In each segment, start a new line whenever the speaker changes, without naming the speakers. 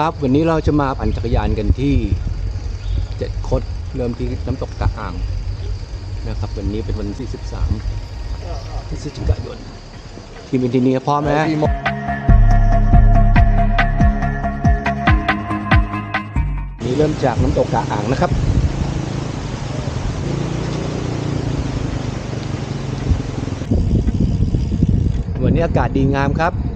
วัสดีครับวันนี้เราจะมาปั่นจักรยานกันที่เจ็ดคดเริ่มที่น้ำตกตะอ่างนะครับ วันนี้เป็นวันที่ 13พฤศจิกายนทีมอินทีเนียพร้อมแล้วนี่เริ่มจากน้ำตกตะอ่างนะครับวันนี้อากาศดีงามครับ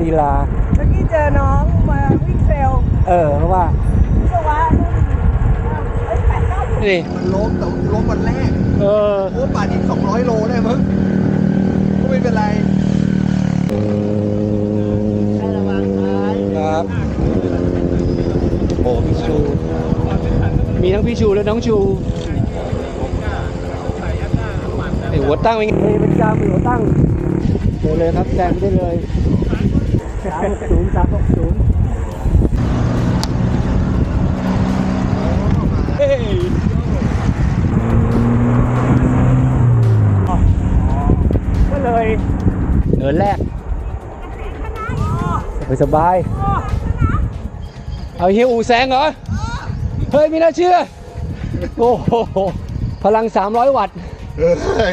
ลีลา
เมื่อกี้เจอน้องมาวิ่งเทรล
เออเพราะว่า
วิศวะเอ้ยแปดเก้า
นี่
มันล้มแต่ล้มวันแรก
เออ
โอ้ป่านอีก200 โลได้มั้งก็ไม่เป็นไร
ครับโอ้พี่ชู มีทั้งพี่ชูและน้องชูไอหัวตั้งเป็นไงเป็นจามเป็นหัวตั้งโดนเลยครับแซงได้เลย สามหกศูนย์สามหกศูนย์เฮ้ยก็เลยเนินแรกไปสบาย เอาเฮียอูแซงเหรอ เฮ้ยไม่น่าเชื่อ โอ้โห พลัง 300 วัตต์
เฮ้ย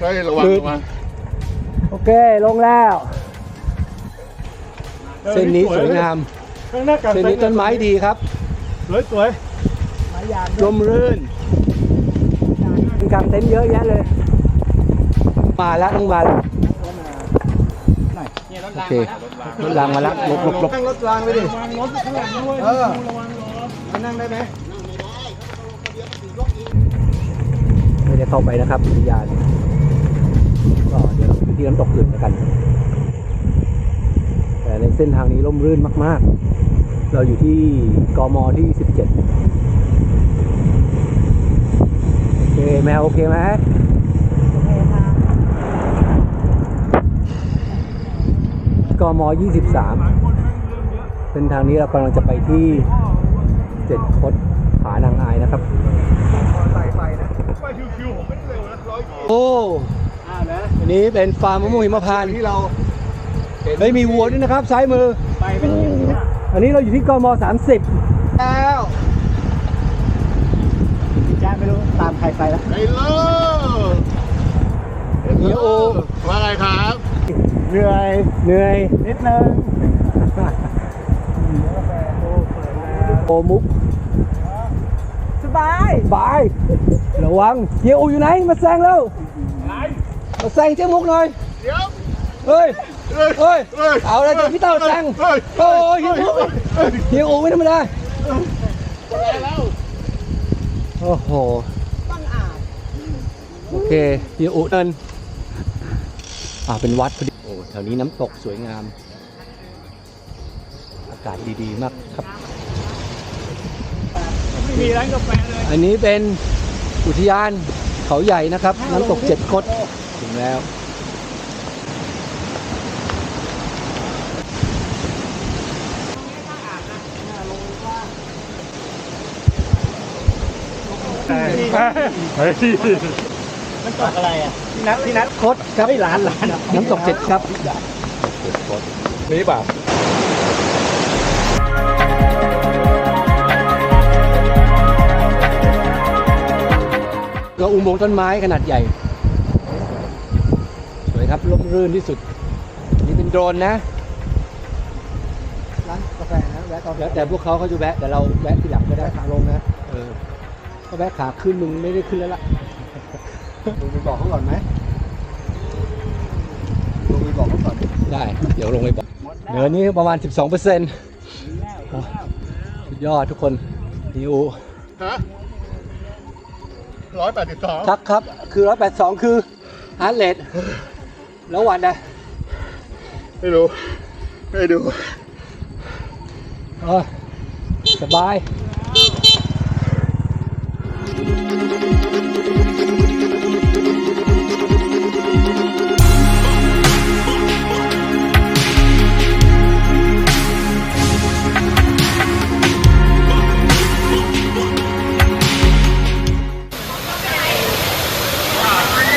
เฮ้ยระวัง
คือ
ระวัง
โอเค ลงแล้ว เส้นนี้สวยงาม
ข้างหน้ากัน
เส้นนี้ต้นไม้ดีครับ
สวยสวย
ลมรื่นมีกางเต็นท์เยอะแยะเลย มาแล้วต้องมาแล้วโอเครถรางมาแล้วหลบหลบหลบ
นั่งรถรางไปดิ
ระวังรถข้างหลังด้วย
เออ
ระวังรถ
มานั่งได้ไหม
ไม่ได้เข้าไปนะครับอุทยานก็เดี๋ยวไปที่น้ำตกอื่นแล้วกันแต่ ในเส้นทางนี้ร่มรื่นมาก ๆ เราอยู่ที่กมที่ 17 โอเคแมวโอเคไหมกม 23 เส้นทางนี้เรากำลังจะไปที่เจ็ดคดผานางอายนะครับ
ใส่ไปนะ
ไปคิวๆผมไม่ได้เร็วนะร้อยกิโล
โอ้ อันนี้เป็นฟาร์มมะม่วงหิมพานต์
ที่เรา
เฮ้ยมีวัวด้วยนะครับ ซ้ายมือ
ไปเป็นคิวเนี่ย
อันนี้เราอยู่ที่กม30
แล้ว
จ้าไม่รู้ตามใครไปแล้ว
ไอ้เลิศ
เฮียโอ
ว่าไงครับ
เหนื่อยเหนื่อยนิดนึงโอมุก
สบาย
บายระวังเฮียโออยู่ไหน มาแซงแล้ว มาแซงเจ๊มุกหน่อย
เดี๋ยว
เฮ้ย
เฮ้ย
เฮ้ย
เฮ้ย
เอาเลยเดี๋ยวพี่เต้าแซง
เฮ้ย
โอ้ยเฮียมุกเฮียโอไม่ธรรมดาโอ้โห
ต้องอ่าน
โอเคเฮียอุเดินอ่าเป็นวัดพอดีโอ้แถวนี้น้ำตกสวยงาม อากาศดีๆมากครับ
ไม่มีร้านกาแฟเลย
อันนี้เป็นอุทยานเขาใหญ่นะครับ น้ำตกเจ็ดคดถึงแล้ว
เฮ้ย
พี่นัทพี่นัทคดครับไม่ร้านร้านน้ำตกเจ็ดครับ
นี่เปล่า
ก็อุโมงค์ต้นไม้ขนาดใหญ่ สวยครับร่มรื่นที่สุด นี่เป็นโดรนนะ
ร้านกาแฟนะแวะตอน
แล้วแต่พวกเขาเขาจะแวะแต่เราแวะทีหลังก็ได้
ขาลงนะ
เออ ก็แวะขาขึ้นมึงไม่ได้ขึ้นแล้วล่ะ
ลงไปบอกเขาก่อนไหมลงไปบอกเขาก่อน
ได้ เดี๋ยวลงไปบอกเนินนี้ประมาณ 12เปอร์เซ็นต์สุดยอดทุกคนนิว
ฮะร้อยแปดสิบสอง
ชักครับ คือ182คือฮาร์ดเรทแล้ววันนะ
ไม่รู้ ไม่ดู
เออสบาย
โอ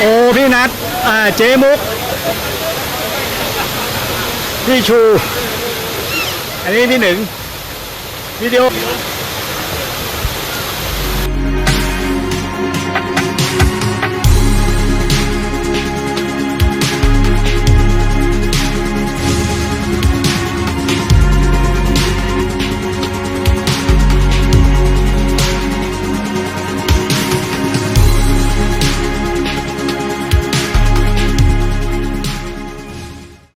้พี่นัทอ่าเจมุก
พี่ชู อันนี้พี่หนึ่งวิดีโอ